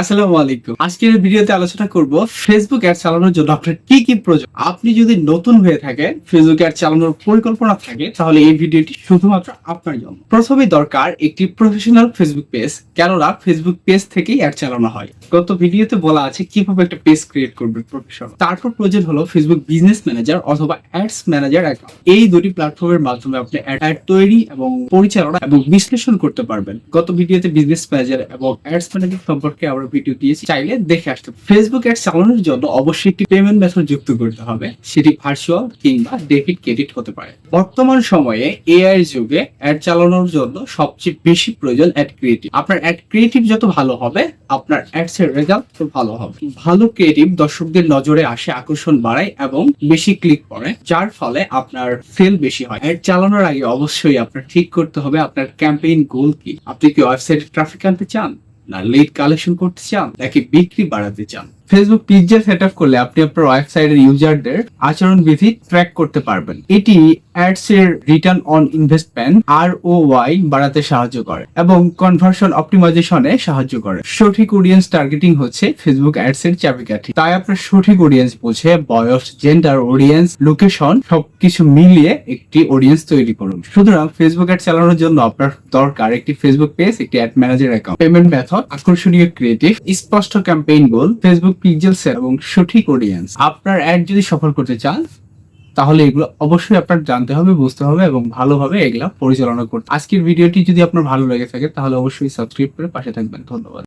আসসালামু আলাইকুম। আজকের ভিডিওতে আলোচনা করব ফেসবুক অ্যাড চালানোর জন্য আপনার কি কি প্রয়োজন। আপনি যদি নতুন হয়ে থাকেন ফেসবুক অ্যাড চালানোর পরিকল্পনা থাকে, তাহলে এই ভিডিওটি শুধুমাত্র আপনার জন্য। প্রথমে দরকার একটি প্রফেশনাল ফেসবুক পেজ কেননা ফেসবুক পেজ থেকেই অ্যাড চালানো হয়। গত ভিডিওতে বলা আছে কীভাবে একটা পেজ ক্রিয়েট করবেন প্রফেশনাল তারপর প্রয়োজন হলো ফেসবুক বিজনেস ম্যানেজার অথবা অ্যাডস ম্যানেজার অ্যাকাউন্ট এই দুটি প্ল্যাটফর্মের মাধ্যমে আপনি অ্যাড তৈরি এবং পরিচালনা এবং বিশ্লেষণ করতে পারবেন। গত ভিডিওতে বিজনেস ম্যানেজার এবং অ্যাডস ম্যানেজার সম্পর্কে আমরা ভিডিও দিয়েছি চাইলে দেখে আসতে ফেসবুক অ্যাড চালানোর জন্য অবশ্যই একটি পেমেন্ট মেথড যুক্ত করতে হবে। সেটি ভার্চুয়াল কিংবা ডেবিট ক্রেডিট হতে পারে। বর্তমান সময়ে এআই যুগে অ্যাড চালানোর জন্য সবচেয়ে বেশি প্রয়োজন অ্যাড ক্রিয়েটিভ আপনার অ্যাড ক্রিয়েটিভ যত ভালো হবে, আপনার অ্যাডস এর রেজাল্ট তো ভালো হবে। ভালো ক্রিয়েটিভ দর্শকদের নজরে আসে, আকর্ষণ বাড়ায় এবং বেশি ক্লিক করে, যার ফলে আপনার সেল বেশি হয়। অ্যাড চালানোর আগে অবশ্যই আপনার ঠিক করতে হবে আপনার ক্যাম্পেইন গোল কি। আপনি কি ওয়েবসাইটে ট্রাফিক আনতে চান? না লেট কালেকশন করতে চান নাকি বিক্রি বাড়াতে চান? ফেসবুক পিকচার সেট আপ করলে আপনি আপনার ওয়েবসাইটের ইউজারদের আচরণ বিধি ট্র্যাক করতে পারবেন। এটি অ্যাডস এর return on investment R O Y বাড়াতে সাহায্য করে এবং কনভার্সন অপটিমাইজেশনে সাহায্য করে। সঠিক অডিয়েন্স টার্গেটিং হচ্ছে ফেসবুক অ্যাডস এর চাবিকাঠি। তাই আপনার সঠিক অডিয়েন্স বুঝে, বয়স জেন্ডার অডিয়েন্স লোকেশন সবকিছু মিলিয়ে একটি অডিয়েন্স তৈরি করুন। সুতরাং ফেসবুক অ্যাড চালানোর জন্য আপনার দরকার একটি ফেসবুক পেজ একটি ad manager account payment method আকর্ষণীয় ক্রিয়েটিভ স্পষ্ট ক্যাম্পেইন গোল ফেসবুক পিক্সেল এবং সঠিক অডিয়েন্স আপনার অ্যাড যদি সফল করতে চান, তাহলে এগুলো অবশ্যই আপনার জানতে হবে, বুঝতে হবে এবং ভালোভাবে এগুলো পরিচালনা করতে আজকের ভিডিওটি যদি আপনার ভালো লেগে থাকে, তাহলে অবশ্যই সাবস্ক্রাইব করে পাশে থাকবেন। ধন্যবাদ।